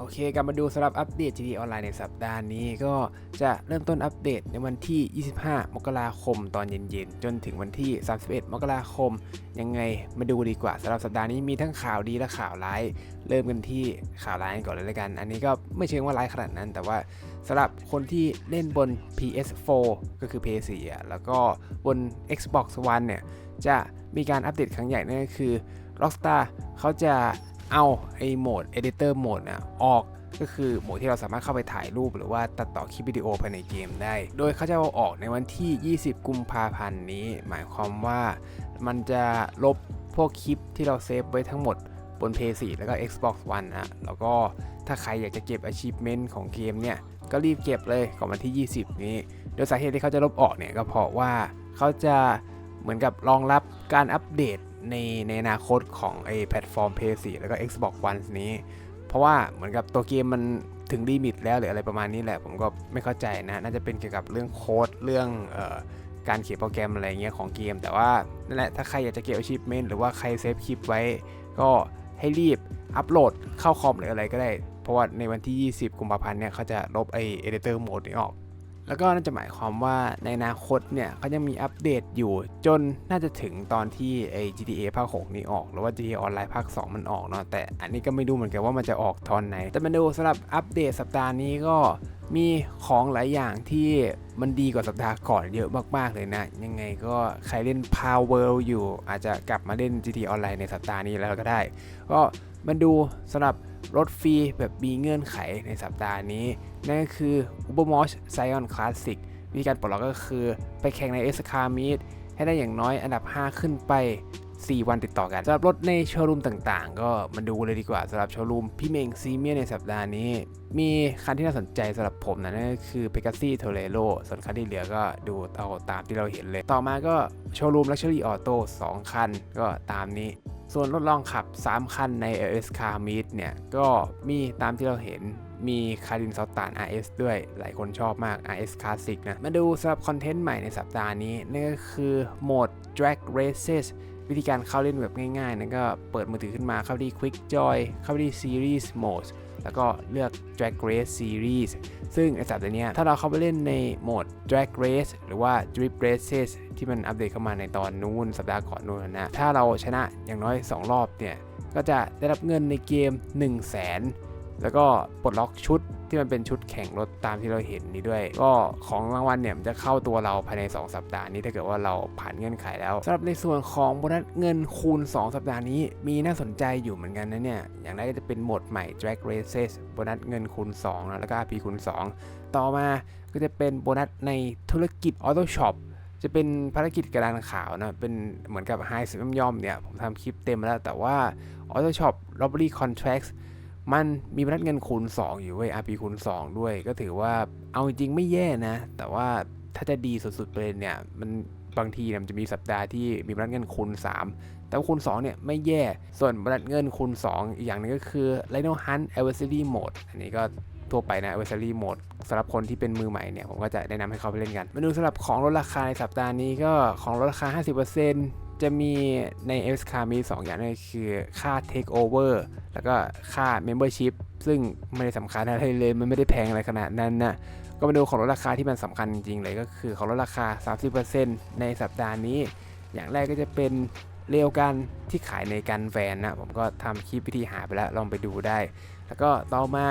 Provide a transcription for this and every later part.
โอเคกลับมาดูสำหรับอัปเดต GTA ออนไลน์ในสัปดาห์นี้ก็จะเริ่มต้นอัปเดตในวันที่ 25 มกราคมตอนเย็นๆ จนถึงวันที่ 31 มกราคม ยังไงมาดูดีกว่าสำหรับสัปดาห์นี้มีทั้งข่าวดีและข่าวร้าย เริ่มกันที่ข่าวร้ายก่อนเลยละกัน อันนี้ก็ไม่เชิงว่าร้ายขนาดนั้น แต่ว่าสำหรับคนที่เล่นบน PS4 ก็คือ PS4 อะแล้วก็บน Xbox One เนี่ยจะมีการอัปเดตครั้งใหญ่นั่นก็คือ Rockstar เขาจะ เอาไอ้โหมด Editor Mode นะออกก็คือโหมดที่เราสามารถเข้าไปถ่ายรูปหรือว่าตัดต่อคลิปวิดีโอภายในเกมได้ โดยเขาจะเอาออกในวันที่ 20 กุมภาพันธ์นี้ หมายความว่ามันจะลบพวกคลิปที่เราเซฟไว้ทั้งหมดบน PS4 แล้วก็ Xbox One นะแล้วก็ถ้าใครอยากจะเก็บ achievement ของเกมเนี่ย ก็รีบเก็บเลยก่อนวันที่ 20 นี้ โดยสาเหตุที่เขาจะลบออกเนี่ยก็เพราะว่าเขาจะเหมือนกับรองรับการอัปเดต ในในอนาคตของไอแพลตฟอร์ม PS4 แล้วก็ Xbox One นี้ เพราะว่าเหมือนกับตัวเกมมันถึงลิมิตแล้วหรืออะไรประมาณนี้แหละ ผมก็ไม่เข้าใจนะ น่าจะเป็นเกี่ยวกับเรื่องโค้ดเรื่องออการเขียนโปรแกรมอะไรเงี้ยของเกม แต่ว่านั่นแหละถ้าใครอยากจะเก็บ achievement หรือว่าใครเซฟคลิปไว้ ก็ให้รีบอัปโหลดเข้าคอมหรืออะไรก็ได้ เพราะว่าในวันที่ 20 กุมภาพันธ์เนี่ยเขาจะลบไอ editor mode นี้ออก แล้วก็น่าจะหมายความว่าในอนาคตเนี่ยเขายังมีอัปเดตอยู่จนน่าจะถึงตอนที่ไอ้ GTA ภาค 6 นี้ออก หรือว่า GTA ออนไลน์ภาค 2 มันออกเนาะแต่อันนี้ก็ไม่รู้เหมือนกันว่ามันจะออกตอนไหน แต่มาดูสำหรับอัปเดตสัปดาห์นี้ก็มีของหลายอย่างที่มันดีกว่าสัปดาห์ก่อนเยอะมาก ๆ เลยนะ ยังไงก็ใครเล่น Power อยู่ อาจจะกลับมาเล่น GTA ออนไลน์ในสัปดาห์นี้แล้วก็ได้ ก็มาดูสำหรับ รถฟรีแบบมีเงื่อนไขในสัปดาห์นี้ นั่นก็คือ Ubermosh Zion Classic วิธีการปลดล็อกก็คือ ไปแข่งใน s c a r Meet ให้ได้อย่างน้อยอันดับ 5 ขึ้นไป 4 วันติดต่อกันสำหรับรถในโชว์รูมต่างๆ ก็มาดูเลยดีกว่าสำหรับโชว์รูมพี่เมงซีเมียในสัปดาห์นี้ มีคันที่น่าสนใจสำหรับผมนะนั่นก็คือ Pegasi Torero ส่วนคันที่เหลือก็ดูเอาตามที่เราเห็นเลย ต่อมาก็โชว์รูม Luxury Auto 2 คันก็ตามนี้ส่วนรถลองขับ 3 คันใน LS Car Meet เนี่ย ก็มีตามที่เราเห็นมีคารินซอตตาน RS ด้วย หลายคนชอบมาก RS Classic นะ มาดูสำหรับคอนเทนต์ใหม่ในสัปดาห์นี้นั่นก็คือโหมด Drag Races วิธีการเข้าเล่นแบบง่ายๆนั่นก็เปิดมือถือขึ้นมาเข้าที่ Quick Joy เข้าที่ Series Mode แล้วก็เลือก Drag Race Series ซึ่งในสัปดาห์นี้ถ้าเราเข้าไปเล่นในโหมด Drag Race หรือว่า Drip Races ที่มันอัปเดตเข้ามาในตอนนู้นสัปดาห์ก่อนนู้นนะ ถ้าเราชนะอย่างน้อย 2 รอบเนี่ย ก็จะได้รับเงินในเกม 1 0 0 0 0แสนแล้วก็ปลดล็อกชุด ที่มันเป็นชุดแข่งรถตามที่เราเห็นนี้ด้วย ก็ของรางวัลเนี่ยมันจะเข้าตัวเราภายใน 2 สัปดาห์นี้ถ้าเกิดว่าเราผ่านเงื่อนไขแล้วสำหรับในส่วนของโบนัสเงินคูณ 2 สัปดาห์นี้ มีน่าสนใจอยู่เหมือนกันนะเนี่ยอย่างแรกก็จะเป็นโหมดใหม่ Drag Races โบนัสเงินคูณ2นะแล้วก็ RP คูณ2ต่อมาก็จะเป็นโบนัสในธุรกิจ Auto Shop จะเป็นภารกิจกระดานขาวนะ เป็นเหมือนกับ High สิบย่อมเนี่ย ผมทำคลิปเต็มแล้ว แต่ว่า Auto Shop Robbery Contracts มันมีพนักเงินคูณ 2 อยู่เว้ย RP คูณ 2 ด้วย ก็ถือว่าเอาจริงๆไม่แย่นะ แต่ว่าถ้าจะดีสุดๆไปเลยเนี่ย มันบางทีเนี่ยมันจะมีสัปดาห์ที่มีพนักเงินคูณ 3 แต่คูณ 2 เนี่ยไม่แย่ ส่วนพนักเงินคูณ 2 อีกอย่างหนึงก็คือ Rhino Hunt Adversary Mode อันนี้ก็ทั่วไปนะ Adversary Mode สำหรับคนที่เป็นมือใหม่เนี่ย ผมก็จะแนะนำให้เขาไปเล่นกัน มาดูสำหรับของลดราคาในสัปดาห์นี้ก็ของลดราคา 50% จะมีใน s c a r มี 2 อย่างนั่นคือค่า Take Over แล้วก็ค่า Membership ซึ่งไม่ได้สำคัญอะไรเลย มันไม่ได้แพงอะไรขนาดนั้นนะก็มาดูของลดราคาที่มันสำคัญจริงเลยก็คือของลดราคา 30%ในสัปดาห์นี้ อย่างแรกก็จะเป็นเรียวกันที่ขายในกันแฟนนะผมก็ทำคลิปวิธีหาไปแล้วลองไปดูได้ แล้วก็ต่อมา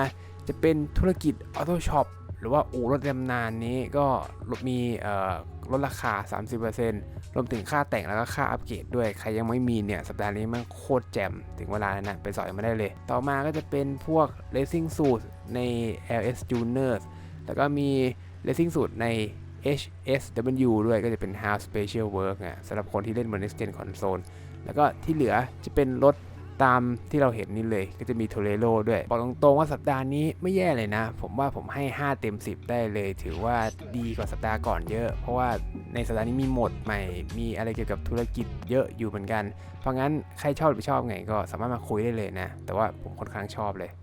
จะเป็นธุรกิจออโต้ช็อป หรือว่าอู่รถดำนานนี้ก็มีลดราคา 30%รวมถึงค่าแต่งแล้วก็ค่าอัปเกรดด้วย ใครยังไม่มีเนี่ยสัปดาห์นี้มันโคตรแจ่มถึงเวลาแล้วนะ ไปสอยมาได้เลย ต่อมาก็จะเป็นพวก Racing Suit ใน LS Juniors แล้วก็มี Racing Suit ใน HSW ด้วยก็จะเป็น House Special Work นะสำหรับคนที่เล่นบน Next Gen Console แล้วก็ที่เหลือจะเป็นรถ ตามที่เราเห็นนี่เลย ก็จะมีโทเรโ o ด้วยบอกตรงๆว่าสัปดาห์นี้ไม่แย่เลยนะ ผมว่าผมให้ 5 เต็ม 10 ได้เลย ถือว่าดีกว่าสัปดาห์ก่อนเยอะ เพราะว่าในสัปดาห์นี้มีโหมดใหม่ มีอะไรเกี่ยวกับธุรกิจเยอะอยู่เหมือนกัน เพราะงั้นใครชอบหรือไม่ชอบไงก็สามารถมาคุยได้เลยนะ แต่ว่าผมค่อนข้างชอบเลย